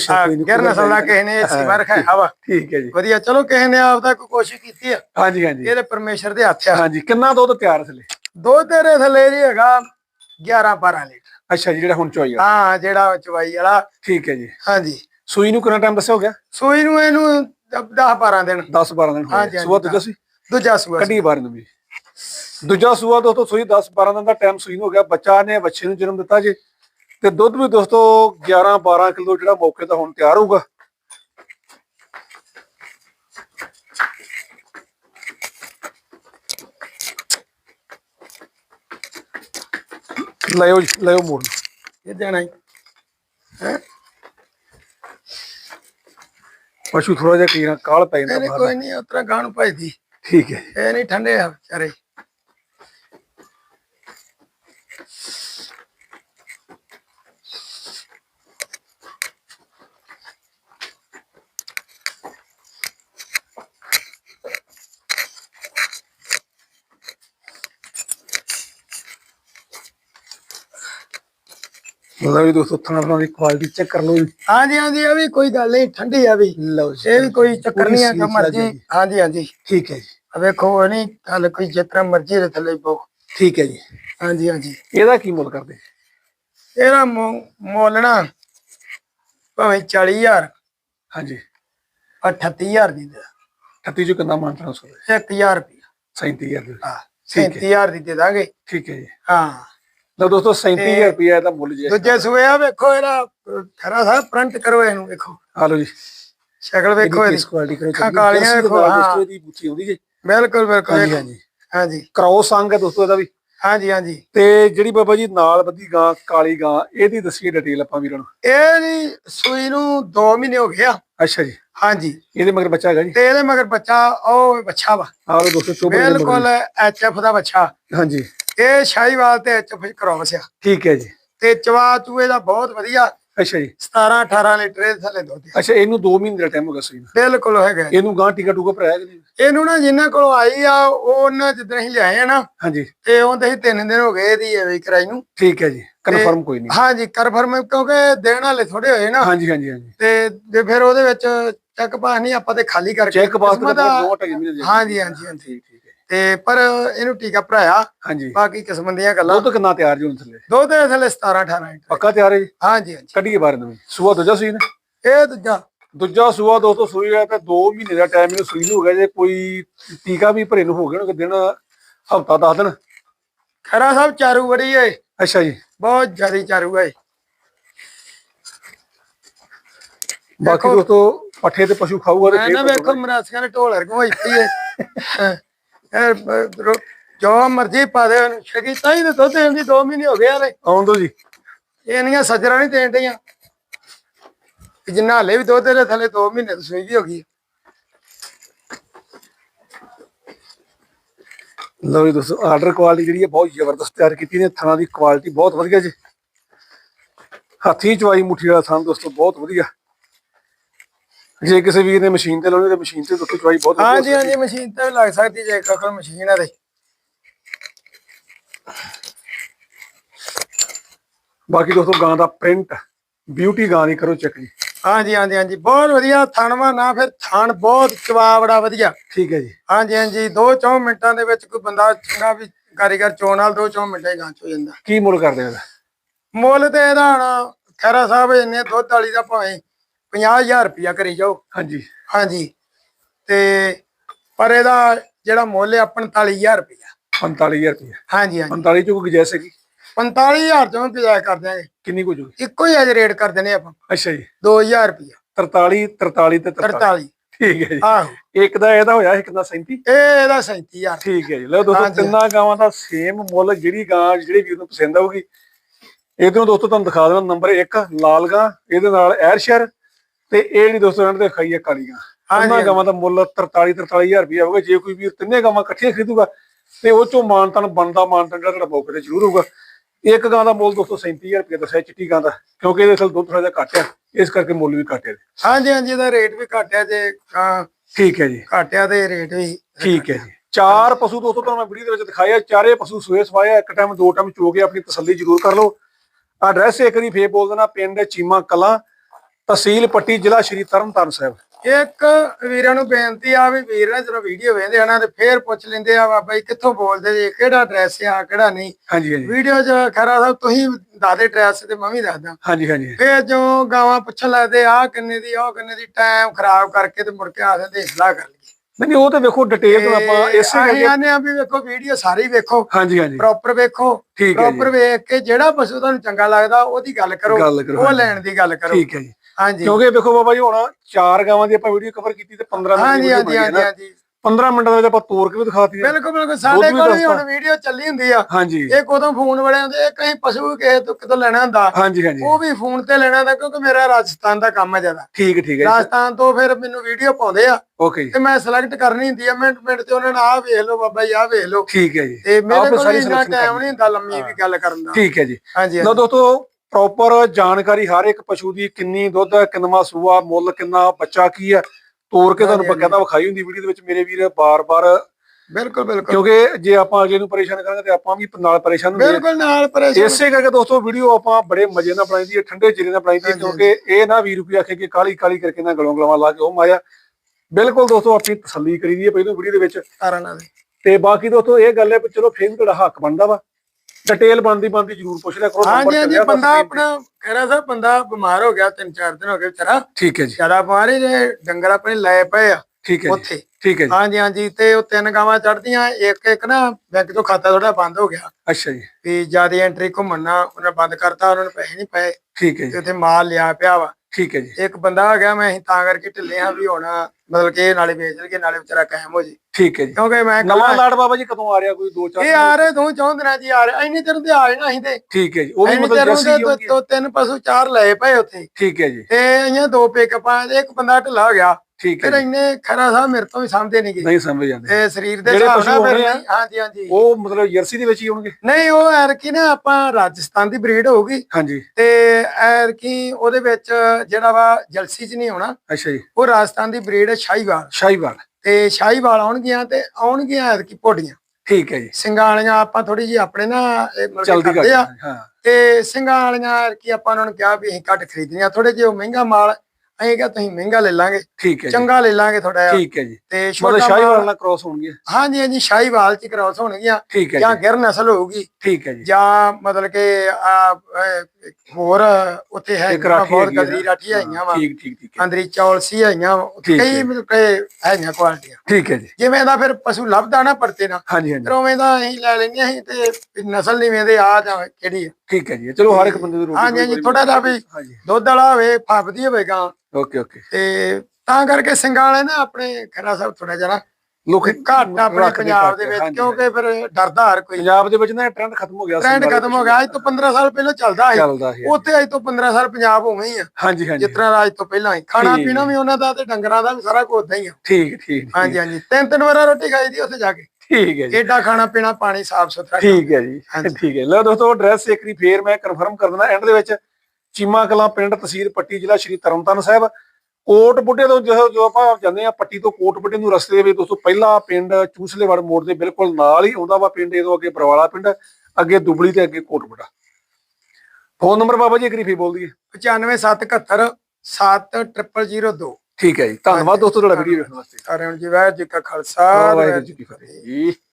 ਗਿਰ ਨਸਲ ਦਾ ਕਿਸੇ ਨੇ ਸੀਮਾ ਰਖਾਇਆ ਵਾ ਠੀਕ ਹੈ ਜੀ। ਵਧੀਆ ਚਲੋ ਕਿਸੇ ਨੇ ਆਪ ਦਾ ਕੋਈ ਕੋਸ਼ਿਸ਼ ਕੀਤੀ ਆ। ਹਾਂਜੀ ਹਾਂਜੀ। ਇਹਦੇ ਪਰਮੇਸ਼ਰ ਦੇ ਹੱਥ ਆ। ਹਾਂਜੀ ਕਿੰਨਾ ਦੁੱਧ ਤਿਆਰ ਥਲੇ? ਦੋ ਤੇਰੇ ਥੱਲੇ ਜੀ ਹੈਗਾ 11 12 ਲੀਟਰ। ਅੱਛਾ ਜੀ ਜਿਹੜਾ ਹੁਣ ਚੋਈ ਆ ਹਾਂ ਜਿਹੜਾ ਚਵਾਈ ਵਾਲਾ। ਠੀਕ ਹੈ ਜੀ। ਹਾਂਜੀ। ਸੂਈ ਨੂੰ ਕਿੰਨਾ ਟਾਈਮ ਦੱਸਿਆ ਹੋ ਗਿਆ? ਸੂਈ ਨੂੰ ਇਹਨੂੰ 10 12 ਦਿਨ। 10 12 ਦਿਨ ਹੋ ਹਾਂਜੀ, ਸੂਆ ਦੂਜਾ ਸੀ? ਦੂਜਾ ਸੂਆ ਕੱਢੀ ਬਾਰ ਨੂੰ ਵੀ। ਦੂਜਾ ਸੂਆ ਦੋਸਤੋ ਸੂਈ 10 12 ਦਿਨ ਦਾ ਟਾਈਮ ਸੂਈ ਨੂੰ ਹੋ ਗਿਆ। ਬੱਚਾ ਨੇ ਬੱਚੇ ਨੂੰ ਜਨਮ ਦਿੱਤਾ ਜੀ। ਤੇ ਦੁੱਧ ਵੀ ਦੋਸਤੋ 11 12 ਕਿਲੋ ਜਿਹੜਾ ਮੌਕੇ ਦਾ ਹੁਣ ਤਿਆਰ ਹੋਊਗਾ। ਲਿਓ ਜੀ ਲਿਓ ਮੋੜ। ਲਓ। ਇਹ ਦੇਣਾ ਹੀ? ਪਸ਼ੂ ਥੋੜਾ ਜਿਹਾ ਕੀਰਾਂ ਕਾਲ ਪੈ ਜਾਂਦਾ ਬਾਹਰ ਕੋਈ ਨਹੀਂ ਉਤਰਾ ਗਾਂ ਨੂੰ ਭਜਦੀ। ਠੀਕ ਹੈ ਇਹ ਨਹੀਂ ਠੰਡੇ ਆ ਵਿਚਾਰੇ। ਮਤਲਬ ਵੀ ਦੋਸਤੋ ਥਾਣਾ ਥਾਣਾ ਦੀ ਕੁਆਲਿਟੀ ਚੈੱਕ ਕਰ ਲਓ ਜੀ। ਹਾਂਜੀ ਹਾਂਜੀ ਇਹ ਵੀ ਕੋਈ ਗੱਲ ਨਹੀਂ ਠੰਡੀ ਆ ਵੀ। ਲਓ ਜੀ। ਇਹ ਵੀ ਕੋਈ ਚੱਕਰ ਨਹੀਂ ਆ ਜੋ ਆ ਮਰਜ਼ੀ। ਹਾਂਜੀ ਹਾਂਜੀ। ਠੀਕ ਹੈ ਜੀ। ਆ ਵੇਖੋ ਇਹ ਨਹੀਂ ਗੱਲ ਕੋਈ ਜਿਤਨਾ ਮਰਜ਼ੀ ਦੇ ਥੱਲੇ ਪੋ ਠੀਕ ਹੈ ਜੀ। ਹਾਂਜੀ ਹਾਂਜੀ। ਇਹਦਾ ਕੀ ਮੁੱਲ ਕਰਦੇ? ਇਹਦਾ ਮੁ- ਮੁੱਲ ਨਾ ਭਾਵੇਂ 40000 ਹਾਂਜੀ। 38000 ਦੀ ਦੇ। 38 ਚੋਂ ਕਿੰਨਾ ਮਾਨ ਟ੍ਰਾਂਸਫਰ ਹੈ 1000 ਰੁਪਏ 37000 ਦੇ ਹਾਂ ਠੀਕ ਹੈ। 37000 ਦੀ ਦੇ ਦਾਂਗੇ। ਠੀਕ ਹੈ ਜੀ। ਹਾਂ। ਲਓ ਦੋਸਤੋ 37000 ਰੁਪਏ ਇਹਦਾ ਮੁੱਲ ਜੀ। ਦੂਜੇ ਸੂਏ ਆ ਵੇਖੋ ਇਹਦਾ ਖਰਾ ਸਾਹਿਬ ਪ੍ਰਿੰਟ ਕਰੋ ਇਹਨੂੰ ਵੇਖੋ। ਆ ਲਓ ਜੀ। ਸ਼ਕਲ ਵੇਖੋ ਇਹਦੀ। ਕੁਆਲਿਟੀ ਕਰੋ ਅੱਖਾਂ ਕਾਲੀਆਂ ਵੇਖੋ, ਹਾਂ। ਦੋਸਤੋ ਇਹਦੀ ਬੁੱਥੀ ਆਉਂਦੀ ਜੀ। ਬਿਲਕੁਲ ਬਿਲਕੁਲ ਹਾਂਜੀ। ਹਾਂਜੀ। ਹਾਂਜੀ। ਕ੍ਰੋਸ ਸੰਗ ਹੈ ਦੋਸਤੋ ਇਹਦਾ ਵੀ। ਹਾਂਜੀ ਹਾਂਜੀ। ਤੇ ਜਿਹੜੀ ਬਾਬਾ ਜੀ ਨਾਲ ਬੱਦੀ ਗਾਂ ਕਾਲੀ ਗਾਂ ਇਹਦੀ ਦੱਸੀਏ ਡਿਟੇਲ ਆਪਾਂ ਵੀਰਾਂ ਨੂੰ। ਇਹ ਜੀ ਸੂਈ ਨੂੰ 2 ਮਹੀਨੇ ਹੋ ਗਏ ਆ। ਅੱਛਾ ਜੀ। ਹਾਂਜੀ। ਇਹਦੇ ਮਗਰ ਬੱਚਾ ਹੈਗਾ ਜੀ? ਤੇ ਇਹਦੇ ਮਗਰ ਬੱਚਾ ਉਹ ਬੱਚਾ ਵਾ। ਆ ਲਓ ਦੋਸਤੋ ਦੇ ਬਿਲਕੁਲ ਐਚਐਫ ਦਾ ਬੱਚਾ। ਹਾਂਜੀ। ਇਹ ਸ਼ਾਹੀਵਾਲ ਤੇ ਐਚਐਫ ਕ੍ਰੋਸ ਆ ਠੀਕ ਹੈ ਜੀ। ਤੇ ਚਵਾ ਚੂਏ ਦਾ ਬਹੁਤ ਵਧੀਆ। ਅੱਛਾ ਜੀ। 17 18 ਲੀਟਰ ਦੇ ਥੱਲੇ ਦੁੱਧ ਆ। ਅੱਛਾ ਇਹਨੂੰ 2 ਮਹੀਨੇ ਦਾ ਟਾਈਮ ਹੋ ਗਿਆ ਸਹੀ ਬਿਲਕੁਲ ਹੈਗਾ ਇਹਨੂੰ ਗਾਂ ਟੀਕਾ ਟੂਕਾ ਭਰਾਇਆ ਕਿ ਨਹੀਂ? ਇਹਨੂੰ ਨਾ ਜਿੰਨਾ ਕੋਲੋਂ ਆਈ ਆ ਉਹ ਉਹਨਾਂ ਜਿੱਦਾਂ ਹੀ ਲਿਆਏ ਆ ਨਾ ਹਾਂਜੀ। ਤੇ ਉਹਦੇ ਹੀ ਤਿੰਨ ਦਿਨ ਹੋ ਗਏ ਇਹਦੀ ਐਵੇਂ ਕਰਾਈ ਨੂੰ। ਠੀਕ ਹੈ ਜੀ। ਕਨਫਰਮ ਕੋਈ ਨਹੀਂ। ਹਾਂਜੀ ਕਨਫਰਮ ਕਿਉਂਕਿ ਦੇਣ ਵਾਲੇ ਥੋੜੇ ਹੋਏ ਨਾ। ਹਾਂਜੀ ਹਾਂਜੀ ਹਾਂਜੀ। ਤੇ ਜੇ ਫਿਰ ਉਹਦੇ ਵਿੱਚ ਚੈੱਕ ਪਾਸ ਨਹੀਂ ਆਪਾਂ ਤੇ ਖਾਲੀ ਕਰਕੇ ਚੈੱਕ ਬਾਸ ਕਿਸਮਤ ਦਾ ਆ- ਬਹੁਤ ਟਾਈਮ ਮਿਲ ਜਾਂਦਾ ਹਾਂਜੀ ਹਾਂਜੀ ਹਾਂਜੀ। ਠੀਕ ਠੀਕ। ਹੈ ਤੇ ਪਰ ਇਹਨੂੰ ਟੀਕਾ ਭਰਾਇਆ। ਹਾਂਜੀ। ਬਾਕੀ ਕਿਸਮ ਦੀਆਂ ਗੱਲਾਂ। ਦੁੱਧ ਕਿੰਨਾ ਤਿਆਰ ਜੀ ਹੁਣ ਥੱਲੇ? ਦੁੱਧ ਦੇ ਥੱਲੇ 17 18 ਲੀਟਰ। ਪੱਕਾ ਤਿਆਰ ਹੈ ਜੀ? ਹਾਂਜੀ ਹਾਂਜੀ। ਕੱਢੀਏ ਬਾਹਰ ਨਵੀਂ ਸੂਆ ਦੂਜਾ ਸੂਈ ਨਾ? ਇਹ ਦੂਜਾ। ਦੂਜਾ ਸੂਆ ਦੋਸਤੋ ਸੂਈ ਹੈ ਤਾਂ 2 ਮਹੀਨੇ ਦਾ ਟਾਈਮ ਇਹਨੂੰ ਸੂਈ ਨੂੰ ਹੋ ਗਿਆ। ਜੇ ਕੋਈ ਟੀਕਾ ਵੀ ਭਰੇ ਨੂੰ ਹੋ ਗਿਆ ਨਾ ਦਿਨ ਹਫਤਾ 10 ਦਿਨ। ਖਰਾ ਸਾਹਿਬ ਚਾਰੂ ਬੜੀ ਏ। ਅੱਛਾ ਜੀ। ਬਹੁਤ ਜ਼ਿਆਦਾ ਚਾਰੂ ਏ। ਬਾਕੀ ਦੋਸਤੋ ਪੱਠੇ ਤੇ ਪਸ਼ੂ ਖਾਊਗਾ ਤੇ ਨਾ ਵੇਖੋ ਮਰਾਸੀਆਂ ਦੇ ਢੋਲ ਰਗੋ ਇੱਥੇ ਏ। ਇਹ ਬ- ਰੋ- ਜੋ ਮਰਜ਼ੀ ਪਾ ਦੇ ਉਹਨੂੰ ਛਗੀ ਤਾਂ ਹੀ ਤੇ ਦੁੱਧ ਦੇਣ ਦੀ 2 ਮਹੀਨੇ ਹੋ ਗਏ ਹਲੇ। ਆਉਣ ਦੋ ਜੀ। ਇਹ ਨਹੀਂ ਸੱਜਰਾ ਨਹੀਂ ਦੇਣ ਡਈਆਂ। ਜਿੰਨਾ ਹਲੇ ਵੀ ਦੁੱਧ ਦੇ ਥੱਲੇ 2 ਮਹੀਨੇ ਤੋਂ ਸੂਈ ਹੋ ਗਈ ਲਓ ਜੀ ਦੋਸਤੋ ਆਰਡਰ ਕੁਆਲਿਟੀ ਜਿਹੜੀ ਹੈ ਬਹੁਤ ਜ਼ਬਰਦਸਤ ਤਿਆਰ ਕੀਤੀ ਨੇ ਥਾਣਾ ਦੀ ਕੁਆਲਿਟੀ ਬਹੁਤ ਵਧੀਆ ਜੀ। ਹੱਥੀਂ ਚਵਾਈ ਮੁੱਠੀ ਵਾਲਾ ਥਾਂ ਦੋਸਤੋ ਬਹੁਤ ਵਧੀਆ। ਜੇ ਕਿਸੇ ਵੀਰ ਨੇ ਮਸ਼ੀਨ ਤੇ ਲਾਉਣੀ ਤਾਂ ਮਸ਼ੀਨ ਤੇ ਦੋਸਤੋ ਚਵਾਈ ਬਹੁਤ ਵਧੀਆ ਹਾਂਜੀ ਹਾਂਜੀ ਮਸ਼ੀਨ ਤੇ ਵੀ ਲੱਗ ਸਕਦੀ ਜੇ ਕੋਈ ਮਸ਼ੀਨ ਆ ਤੇ। ਬਾਕੀ ਦੋਸਤੋ ਗਾਂ ਦਾ ਪ੍ਰਿੰਟ ਬਿਊਟੀ ਗਾਂ ਦੀ ਕਰੋ ਚੈੱਕ ਜੀ। ਹਾਂਜੀ ਹਾਂਜੀ ਹਾਂਜੀ ਬਹੁਤ ਵਧੀਆ ਥਣਵਾ ਨਾ ਫਿਰ ਥਣ ਬਹੁਤ ਚਵਾ ਬੜਾ ਵਧੀਆ। ਠੀਕ ਹੈ ਜੀ। ਹਾਂਜੀ ਹਾਂਜੀ ਦੋ ਚੌ ਮਿੰਟਾਂ ਦੇ ਵਿੱਚ ਕੋਈ ਬੰਦਾ ਚੰਗਾ ਵੀ ਕਾਰੀਗਰ ਚੋਣ ਨਾਲ ਦੋ ਚੌ ਮਿੰਟਾਂ ਹੀ ਗਾਂਚ ਹੋ ਜਾਂਦਾ। ਕੀ ਮੁੱਲ ਕਰਦੇ ਹੋ? ਇਹਦਾ ਮੁੱਲ ਤੇ ਇਹਦਾ ਹੁਣ ਖੈਰਾ ਸਾਹਿਬ ਇੰਨੇ ਦੁੱਧ ਵਾਲੀ ਦਾ ਭਾਵੇਂ 50000 ਰੁਪਇਆ ਕਰੀ ਜਾਓ। ਹਾਂਜੀ। ਹਾਂਜੀ। ਤੇ ਪਰ ਇਹਦਾ ਜਿਹੜਾ ਮੁੱਲ ਹੈ 45000 ਰੁਪਇਆ। 45000 ਰੁਪਏ ਹਾਂਜੀ ਹਾਂਜੀ। 45 ਚੋਂ ਕੋਈ ਗੁੰਜਾਇਸ਼ ਹੈਗੀ? 45000 ਚੋਂ ਪਿਆ ਕਰ ਦਿਆਂਗੇ। ਕਿੰਨੀ ਕੁ ਜੂਗੀ? ਇੱਕੋ ਹੀ ਅੱਜ ਰੇਟ ਕਰ ਦਿੰਦੇ ਆਪਾਂ। ਅੱਛਾ ਜੀ। 2000 ਰੁਪਇਆ। 43 43 ਤੇ 43 43 ਠੀਕ ਹੈ ਜੀ। ਆਹੋ। ਇੱਕ ਦਾ ਇਹਦਾ ਹੋਇਆ ਇੱਕ ਦਾ 37 ਇਹ ਇਹਦਾ 37000 ਠੀਕ ਹੈ ਜੀ। ਲਓ ਦੋਸਤੋ। ਤਿੰਨਾਂ ਗਾਵਾਂ ਦਾ ਸੇਮ ਮੁੱਲ ਜਿਹੜੀ ਗਾਂ ਜਿਹੜੀ ਵੀਰ ਨੂੰ ਪਸੰਦ ਆਊਗੀ। ਇਧਰੋਂ ਦੋਸਤੋ ਤੁਹਾਨੂੰ ਦਿਖਾ ਦੇਣਾ ਨੰਬਰ 1 ਲਾਲ ਗਾਂ ਇਹਦੇ ਨਾਲ ਐਰਸ਼ਰ ਤੇ ਇਹ ਜਿਹੜੀ ਦੋਸਤੋ ਇਹਨਾਂ ਦੇ ਖਾਈ ਹੈ ਕਾਲੀ ਗਾਂ ਹਾਂਜੀ, ਤਿੰਨਾਂ ਹਾਂਜੀ। ਗਾਵਾਂ ਦਾ ਮੁੱਲ 43 43000 ਰੁਪਏ ਹੋਊਗਾ ਜੇ ਕੋਈ ਵੀਰ ਤਿੰਨੇ ਗਾਵਾਂ ਇਕੱਠੀਆਂ ਖਰੀਦੂਗਾ ਤੇ ਉਹ ਚੋਂ ਮਾਨਤਨ ਬਣਦਾ ਮਾਨਤਨ ਜਿਹੜਾ ਤੁਹਾਡਾ ਤੇ ਜ਼ਰੂਰ ਹੋਊਗਾ। ਇੱਕ ਗਾਂ ਦਾ ਮੁੱਲ ਦੋਸਤੋ 37000 ਰੁਪਏ ਦੱਸਿਆ ਚਿੱਟੀ ਗਾਂ ਦਾ ਕਿਉਂਕਿ ਇਹਦੇ ਅਸਲ ਦੁੱਧ ਥੋੜਾ ਜਿਹਾ ਘੱਟ ਆ। ਇਸ ਕਰਕੇ ਮੁੱਲ ਵੀ ਘੱਟ ਹੈ ਹਾਂਜੀ ਹਾਂਜੀ ਇਹਦਾ ਰੇਟ ਵੀ ਘਟਿਆ ਜੇ ਠੀਕ ਹੈ ਜੀ। ਘਟਿਆ ਤੇ ਰੇਟ ਵੀ ਠੀਕ ਹੈ ਜੀ। ਚਾਰ ਪਸ਼ੂ ਦੋਸਤੋ ਤੁਹਾਨੂੰ ਮੈਂ ਵੀਡੀਓ ਦੇ ਵਿੱਚ ਦਿਖਾਇਆ। ਚਾਰੇ ਪਸ਼ੂ ਸੂਏ ਸਵਾਏ ਆ, ਇੱਕ ਟਾਈਮ ਦੋ ਟਾਈਮ ਚੋ ਕੇ ਆਪਣੀ ਤਸੱਲੀ ਜ਼ਰੂਰ ਕਰ ਲਓ। ਐਡਰੈਸ ਇੱਕ ਵਾਰੀ ਫੇਰ ਬੋਲ ਦੇਣਾ ਪਿੰਡ ਚੀਮਾ ਕਲਾਂ। ਤਹਿਸੀਲ ਪੱਟੀ ਜ਼ਿਲ੍ਹਾ ਸ਼੍ਰੀ ਤਰਨਤਾਰਨ ਸਾਹਿਬ। ਇੱਕ ਵੀਰਾਂ ਨੂੰ ਬੇਨਤੀ ਆ ਵੀ ਵੀਰ ਨੇ ਜਦੋਂ ਵੀਡੀਓ ਵੇਖਦੇ ਹਨਾ ਤੇ ਫੇਰ ਪੁੱਛ ਲੈਂਦੇ ਆ ਬਾਬਾ ਜੀ ਕਿੱਥੋਂ ਬੋਲਦੇ ਜੀ ਕਿਹੜਾ ਐਡਰੈਸ ਆ ਕਿਹੜਾ ਨਹੀਂ। ਹਾਂਜੀ ਹਾਂਜੀ। ਵੀਡੀਓ 'ਚ ਖਰਾ ਸਾਹਿਬ ਤੁਸੀਂ ਦੱਸਦੇ ਐਡਰੈਸ ਤੇ ਮੈਂ ਵੀ ਦੱਸਦਾ। ਹਾਂਜੀ ਹਾਂਜੀ। ਫੇਰ ਜੋ ਗਾਵਾਂ ਪੁੱਛਣ ਲੱਗਦੇ ਆ ਕਿੰਨੇ ਦੀ ਉਹ ਕਿੰਨੇ ਦੀ ਟਾਈਮ ਖਰਾਬ ਕਰਕੇ ਤੇ ਮੁੜ ਕੇ ਆ ਜਾਂਦੇ ਸਲਾਹ ਕਰ ਲਈਏ। ਨਹੀਂ ਉਹ ਤੇ ਵੇਖੋ ਡਿਟੇਲ ਤੋਂ ਆਪਾਂ ਇਸੇ ਕਰਕੇ ਆਨੇ ਆ ਵੀ ਵੇਖੋ ਵੀਡੀਓ ਸਾਰੀ ਵੇਖੋ ਹਾਂਜੀ ਹਾਂਜੀ। ਪ੍ਰੋਪਰ ਵੇਖੋ ਠੀਕ ਹੈ ਜੀ। ਪ੍ਰੋਪਰ ਵੇਖ ਕੇ ਜਿਹੜਾ ਪਸ਼ੂ ਤੁਹਾਨੂੰ ਚੰਗਾ ਲੱਗਦਾ ਉਹਦੀ ਗੱਲ ਕਰੋ ਉਹ। ਲੈਣ ਦੀ ਗੱਲ ਕਰੋ। ਠੀਕ ਹੈ ਜੀ। ਹਾਂਜੀ। ਕਿਉਂਕਿ ਵੇਖੋ ਬਾਬਾ ਜੀ ਹੁਣ ਚਾਰ ਗਾਵਾਂ ਦੀ ਆਪਾਂ ਵੀਡੀਓ ਕਵਰ ਕੀਤੀ ਤੇ 15 ਮਿੰਟ ਹਾਂਜੀ ਹਾਂਜੀ ਹਾਂਜੀ ਬਣੀ ਹੈ ਨਾ। ਹਾਂਜੀ। 15 ਮਿੰਟਾਂ ਦੇ ਵਿੱਚ ਆਪਾਂ ਤੋਰ ਕੇ ਵੀ ਦਿਖਾਤੀ ਹੈ। ਬਿਲਕੁਲ ਬਿਲਕੁਲ। ਸਾਡੇ ਕੋਲ ਵੀ। ਹੁਣ ਵੀਡੀਓ ਚੱਲੀ ਹੁੰਦੀ ਆ। ਹਾਂਜੀ। ਇਹ ਕੋਦੋਂ ਫੋਨ ਬੜੇ ਹੁੰਦੇ ਇਹ ਕਹੀਂ ਪਸ਼ੂ ਕਿਸੇ ਤੋਂ ਕਿਤੋਂ ਲੈਣਾ ਹੁੰਦਾ। ਹਾਂਜੀ ਹਾਂਜੀ। ਉਹ ਵੀ ਫੋਨ ਤੇ ਲੈਣਾ ਹੁੰਦਾ ਕਿਉਂਕਿ ਮੇਰਾ ਰਾਜਸਥਾਨ ਦਾ ਕੰਮ ਹੈ ਜ਼ਿਆਦਾ। ਠੀਕ ਠੀਕ ਹੈ। ਰਾਜਸਥਾਨ ਤੋਂ ਫਿਰ ਮੈਨੂੰ ਵੀਡੀਓ ਪਾਉਂਦੇ ਆ। ਓਕੇ ਜੀ। ਤੇ ਮੈਂ ਸਿਲੈਕਟ ਕਰਨੀ ਹੁੰਦੀ ਆ ਮਿੰਟ ਮਿੰਟ ਤੇ ਉਹਨਾਂ ਨੇ ਆਹ ਵੇਖ ਲਓ ਬਾਬਾ ਜੀ ਆਹ ਵੇਖ ਲਓ। ਠੀਕ ਹੈ ਜੀ। ਤੇ ਮੇਰੇ ਕੋਲ ਇੰਨਾ ਟਾਈਮ। ਨਹੀਂ ਹੁੰਦਾ ਲੰਮੀ ਵੀ ਗੱਲ ਕਰਨ ਦਾ। ਠੀਕ ਹੈ ਜੀ। ਹਾਂਜੀ ਲਓ ਦੋਸਤੋ ਪ੍ਰੋਪਰ ਜਾਣਕਾਰੀ ਹਰ ਇੱਕ ਪਸ਼ੂ ਦੀ ਕਿੰਨੀ ਦੁੱਧ ਹੈ ਕਿੰਨਵਾ ਸੂਆ ਮੁੱਲ ਕਿੰਨਾ ਬੱਚਾ ਕੀ ਹੈ ਤੋਰ ਕੇ ਤੁਹਾਨੂੰ ਬਕਾਇਦਾ ਵਿਖਾਈ ਹੁੰਦੀ ਵੀਡੀਓ ਦੇ ਵਿੱਚ ਮੇਰੇ ਵੀਰ ਬਾਰ-ਬਾਰ। ਬਿਲਕੁਲ ਬਿਲਕੁਲ। ਕਿਉਂਕਿ ਜੇ ਆਪਾਂ ਅਗਲੇ ਨੂੰ ਪਰੇਸ਼ਾਨ ਕਰਾਂਗੇ ਤੇ ਆਪਾਂ ਵੀ ਨਾਲ ਪਰੇਸ਼ਾਨ ਹੁੰਦੇ ਬਿਲਕੁਲ ਨਾਲ ਪਰੇਸ਼ਾਨ। ਇਸੇ ਕਰਕੇ ਦੋਸਤੋ ਵੀਡੀਓ ਆਪਾਂ ਬੜੇ ਮਜ਼ੇ ਨਾਲ ਬਣਾਈ ਦੀ ਹੈ ਠੰਡੇ ਚਿਰੇ ਨਾਲ ਬਣਾਈ ਦੀ ਕਿਉਂਕਿ ਇਹ ਨਾ ਵੀਰ ਰੁਪਏ ਆਖੇ ਕਿ ਕਾਲੀ ਕਾਲੀ ਕਰਕੇ ਨਾ ਗਲੋਂ ਗਲਵਾ ਲਾ ਕੇ ਉਹ ਮਾਇਆ ਬਿਲਕੁਲ ਦੋਸਤੋ ਆਪਣੀ ਤਸੱਲੀ ਕਰੀ ਦੀ ਹੈ ਪਹਿਲਾਂ ਵੀਡੀਓ ਦੇ ਵਿੱਚ। ਕਾਰਨ ਦੇ ਤੇ ਬਾਕੀ ਦੋਸਤੋ ਇਹ ਗੱਲ ਹੈ ਵੀ ਚਲੋ ਫੇਰ ਵੀ ਤੁਹਾਡਾ ਹੱਕ ਬਣਦਾ ਵਾ। ਡਿਟੇਲ ਬਣਦੀ ਬਣਦੀ ਜ਼ਰੂਰ ਪੁੱਛ ਲਿਆ ਕਰੋ ਹਾਂਜੀ ਹਾਂਜੀ ਬੰਦਾ ਤੇ। ਆਪਣਾ ਖੈਰਾ ਸਾਹਿਬ ਬੰਦਾ ਬਿਮਾਰ ਹੋ ਗਿਆ ਤਿੰਨ ਚਾਰ ਦਿਨ ਹੋ ਗਏ ਵਿਚਾਰਾ। ਠੀਕ ਹੈ ਜੀ। ਜ਼ਿਆਦਾ ਬਿਮਾਰੀ ਦੇ ਡੰਗਰ ਆਪਣੇ ਲਏ ਪਏ ਆ। ਠੀਕ ਹੈ ਜੀ ਉੱਥੇ। ਠੀਕ ਹੈ ਜੀ। ਹਾਂਜੀ ਹਾਂਜੀ ਤੇ ਉਹ ਤਿੰਨ ਗਾਵਾਂ ਚੜਦੀਆਂ ਇੱਕ ਇੱਕ ਨਾ ਬੈਂਕ ਤੋਂ ਖਾਤਾ ਥੋੜਾ ਬੰਦ ਹੋ ਗਿਆ। ਅੱਛਾ ਜੀ। ਵੀ ਜ਼ਿਆਦਾ ਐਂਟਰੀ ਘੁੰਮਣਾ ਉਹਨਾਂ ਬੰਦ ਕਰਤਾ ਉਹਨਾਂ ਨੂੰ ਪੈਸੇ ਨਹੀਂ ਪਏ। ਠੀਕ ਹੈ ਤੇ ਜੀ ਉੱਥੇ ਮਾਲ ਲਿਆ ਪਿਆ ਵਾ। ਠੀਕ ਹੈ ਜੀ। ਇੱਕ ਬੰਦਾ ਆ ਗਿਆ ਮੈਂ ਅਸੀਂ ਤਾਂ ਕਰਕੇ ਢਿੱਲੇ ਆ ਵੀ ਹੁਣ ਮਤਲਬ ਕਿ ਨਾਲੇ ਵੇਚ ਲਗੇ ਨਾਲੇ ਵਿਚਾਰਾ ਕਾਇਮ ਹੋ ਜੇ। ਠੀਕ ਹੈ ਜੀ। ਕਿਉਂਕਿ ਮੈਂ ਨਵਾਂ ਲਾੜ ਬਾਬਾ ਜੀ ਕਦੋਂ ਆ ਰਿਹਾ? ਕੋਈ 2-4 ਇਹ ਆ ਰਹੇ ਦੋ ਚੌਂ ਦਿਨਾਂ ਜੀ ਆ ਰਹੇ। ਇੰਨੇ ਦਿਨ ਤੇ ਆ ਜਾਣਾ ਅਸੀਂ ਤੇ। ਠੀਕ ਹੈ ਜੀ ਉਹ ਵੀ ਮਤਲਬ ਜੱਸੀ ਤੋਂ ਤਿੰਨ ਪਸ਼ੂ ਚਾਰ ਲਏ ਪਏ ਉੱਥੇ। ਠੀਕ ਹੈ ਜੀ। ਤੇ ਅਈਆਂ ਦੋ ਪਿਕਅਪਾਂ ਇੱਕ ਬੰਦਾ ਢਲਾ ਗਿਆ। ਠੀਕ ਹੈ ਫਿਰ ਜੀ। ਇੰਨੇ ਖਰਾ ਸਾਹਿਬ ਮੇਰੇ ਤੋਂ ਵੀ ਸਮਝਦੇ ਨਹੀਂ ਗਏ ਨਹੀਂ ਸਮਝ ਜਾਂਦੇ। ਤੇ ਸਰੀਰ ਦੇ ਹਿਸਾਬ ਨਾਲ ਫਿਰ ਹੋਣੇ ਹਾਂਜੀ ਹਾਂਜੀ। ਉਹ ਮਤਲਬ ਜਰਸੀ ਦੇ ਵਿੱਚ ਹੀ ਹੋਣਗੇ ਨਹੀਂ ਉਹ ਐਰਕੀ ਨਾ ਆਪਾਂ ਰਾਜਸਥਾਨ ਦੀ ਬਰੀਡ ਹੋਊਗੀ। ਹਾਂਜੀ। ਤੇ ਐਰਕੀ ਉਹਦੇ ਵਿੱਚ ਜਿਹੜਾ ਵਾ ਜਲਸੀ ਚ ਨਹੀਂ ਆਉਣਾ ਅੱਛਾ ਜੀ। ਉਹ ਰਾਜਸਥਾਨ ਦੀ ਬਰੀਡ ਹੈ ਸ਼ਾਹੀਵਾਲ। ਸ਼ਾਹੀਵਾਲ। ਤੇ ਸ਼ਾਹੀਵਾਲ ਆਉਣਗੀਆਂ ਤੇ ਆਉਣਗੀਆਂ ਐਰਕੀ ਪੋਡੀਆਂ ਠੀਕ ਹੈ ਜੀ। ਸਿੰਘਾਂ ਵਾਲੀਆਂ ਆਪਾਂ ਥੋੜੀ ਜਿਹੀ ਆਪਣੇ ਨਾ ਇਹ ਕਿ ਚਲਦੀ ਕਰਦੇ ਆ। ਤੇ ਸਿੰਘਾਂ ਵਾਲੀਆਂ ਐਰਕੀ ਆਪਾਂ ਉਹਨਾਂ ਨੂੰ ਕਿਹਾ ਵੀ ਅਸੀਂ ਘੱਟ ਖਰੀਦਣੀਆਂ ਥੋੜੇ ਜਿਹਾ ਮਹਿੰਗਾ ਮਾਲ ਅਸੀਂ ਕਿਹਾ ਤੁਸੀਂ ਮਹਿੰਗਾ ਲੈ ਲਾਂਗੇ ਠੀਕ ਹੈ ਜੀ। ਚੰਗਾ ਲੈ ਲਾਂਗੇ ਥੋੜਾ ਜਿਹਾ ਠੀਕ ਹੈ ਜੀ। ਤੇ ਮਤਲਬ ਸ਼ਾਹੀਵਾਲ ਨਾਲ ਕ੍ਰਾਸ ਹੋਣਗੇ ਹਾਂਜੀ ਹਾਂਜੀ ਸ਼ਾਹੀਵਾਲ ਚ ਕ੍ਰਾਸ ਹੋਣਗੀਆਂ ਠੀਕ ਹੈ ਜਾਂ ਜੀ। ਗਿਰ ਨਸਲ ਹੋਊਗੀ। ਠੀਕ ਹੈ ਜੀ। ਜਾਂ ਮਤਲਬ ਕਿ ਹੋਰ ਉੱਥੇ ਹੈ ਬਹੁਤ ਗਦਰੀ। ਰਾਠੀ ਹੈਗੀਆਂ ਵਾ। ਠੀਕ ਠੀਕ ਠੀਕ ਅੰਦਰੀ ਚੌਲਸੀ ਹੈਗੀਆਂ ਵਾ, ਠੀਕ ਕਈ ਹੈ। ਮਤਲਬ ਕਿ ਹੈਗੀਆਂ ਕੁਆਲਟੀਆਂ ਠੀਕ ਹੈ ਜੀ। ਜਿਵੇਂ ਦਾ ਫਿਰ ਪਸ਼ੂ ਲੱਭਦਾ ਨਾ ਪਰਤੇ ਨਾ ਹਾਂਜੀ ਹਾਂਜੀ। ਫਿਰ ਉਵੇਂ ਦਾ ਅਸੀਂ ਲੈ ਲੈਂਦੇ ਅਸੀਂ ਤੇ ਨਸਲ ਨਹੀਂ ਵੇਂਦੇ ਆ ਜਾਂ ਕਿਹੜੀ ਠੀਕ ਹੈ ਜੀ ਚਲੋ ਹਰ ਇੱਕ ਬੰਦੇ ਦੀ ਰੋਟੀ ਹਾਂਜੀ, ਹਾਂਜੀ, ਥੋੜ੍ਹਾ ਜਿਹਾ ਵੀ- ਹਾਂਜੀ। ਦੁੱਧ ਵਾਲਾ ਹੋਵੇ ਫੱਬਦੀ ਹੋਵੇ ਗਾਂ। Okay okay. ਤੇ ਤਾਂ ਕਰਕੇ ਸਿੰਘਾਂ ਵਾਲੇ ਨਾ ਆਪਣੇ ਖਰਾ ਸਾਹਿਬ ਥੋੜਾ ਜਿਹਾ ਲੋਕ ਘੱਟ ਆਪਣੇ ਪੰਜਾਬ ਦੇ ਵਿੱਚ ਕਿਉਂਕਿ ਫਿਰ ਡਰਦਾ ਹਰ ਕੋਈ। ਪੰਜਾਬ ਦੇ ਵਿੱਚ ਨਾ ਟ੍ਰੈਂਡ ਖਤਮ ਹੋ ਗਿਆ ਟ੍ਰੈਂਡ ਖਤਮ ਹੋ ਗਿਆ ਅੱਜ ਤੋਂ 15 ਸਾਲ ਪਹਿਲਾਂ ਚੱਲਦਾ ਸੀ। ਉੱਥੇ ਅੱਜ ਤੋਂ 15 ਸਾਲ ਪੰਜਾਬ ਉਵੇਂ ਹੀ ਆ। ਹਾਂਜੀ ਹਾਂਜੀ। ਜਿਸ ਤਰ੍ਹਾਂ ਰਾਜ ਤੋਂ ਪਹਿਲਾਂ ਹੀ ਖਾਣਾ। ਪੀਣਾ ਵੀ ਉਹਨਾਂ ਦਾ ਤੇ ਡੰਗਰਾਂ ਦਾ ਵੀ ਸਾਰਾ ਕੁਝ ਉਦਾਂ ਹੀ ਆ। ਠੀਕ ਠੀਕ। ਹਾਂਜੀ ਹਾਂਜੀ। ਤਿੰਨ ਤਿੰਨ ਵਾਰ ਰੋਟੀ ਖਾਈ ਦੀ ਉੱਥੇ ਜਾ ਕੇ। ਠੀਕ ਹੈ ਜੀ। ਏਡਾ ਖਾਣਾ ਪੀਣਾ ਪਾਣੀ ਸਾਫ਼ ਸੁਥਰਾ ਠੀਕ ਹੈ ਜੀ। ਠੀਕ ਹੈ। ਲਓ ਦੋਸਤੋ ਐਡਰੈਸ ਇੱਕ ਵਾਰੀ ਫੇਰ ਮੈਂ ਕਨਫਰਮ ਕਰ ਦਿੰਦਾ। ਐਂਡ ਦੇ ਵਿੱਚ ਚੀਮਾ ਕਲਾਂ ਪਿੰਡ ਤਹਿਸੀਲ ਪੱਟੀ ਜ਼ਿਲ੍ਹਾ ਸ਼੍ਰੀ ਤਰਨਤਾਰਨ ਸਾਹਿਬ। ਕੋਟ ਬੁੱਢੇ ਤੋਂ ਜਦੋਂ ਜੋ ਆਪਾਂ ਜਾਂਦੇ ਆ ਪੱਟੀ ਤੋਂ ਕੋਟ ਬੁੱਢੇ ਨੂੰ ਰਸਤੇ ਦੇ ਵਿੱਚ ਦੋਸਤੋ ਪਹਿਲਾ ਪਿੰਡ ਚੂਸਲੇਵੜ ਮੋੜ ਦੇ ਬਿਲਕੁਲ ਨਾਲ ਹੀ ਆਉਂਦਾ ਵਾ ਪਿੰਡ ਇਹਦੋਂ ਅੱਗੇ ਬਰਵਾਲਾ ਪਿੰਡ ਅੱਗੇ ਦੁਬਲੀ ਤੇ ਅੱਗੇ ਕੋਟ ਬੁੱਢਾ। ਫੋਨ ਨੰਬਰ ਬਾਬਾ ਜੀ ਇੱਕ ਵਾਰੀ ਫੇਰ ਬੋਲ ਦਈਏ। 95771 7002 ਠੀਕ ਹੈ ਜੀ। ਧੰਨਵਾਦ ਦੋਸਤੋ ਤੁਹਾਡਾ ਵੀਡੀਓ ਵੇਖਣ ਵਾਸਤੇ। ਨੂੰ ਜੀ ਵਾਹਿਗੁਰੂ ਜੀ ਕਾ ਖਾਲਸਾ ਵਾਹਿਗੁਰੂ ਜੀ ਕੀ ਫਤਿਹ। ਜੀ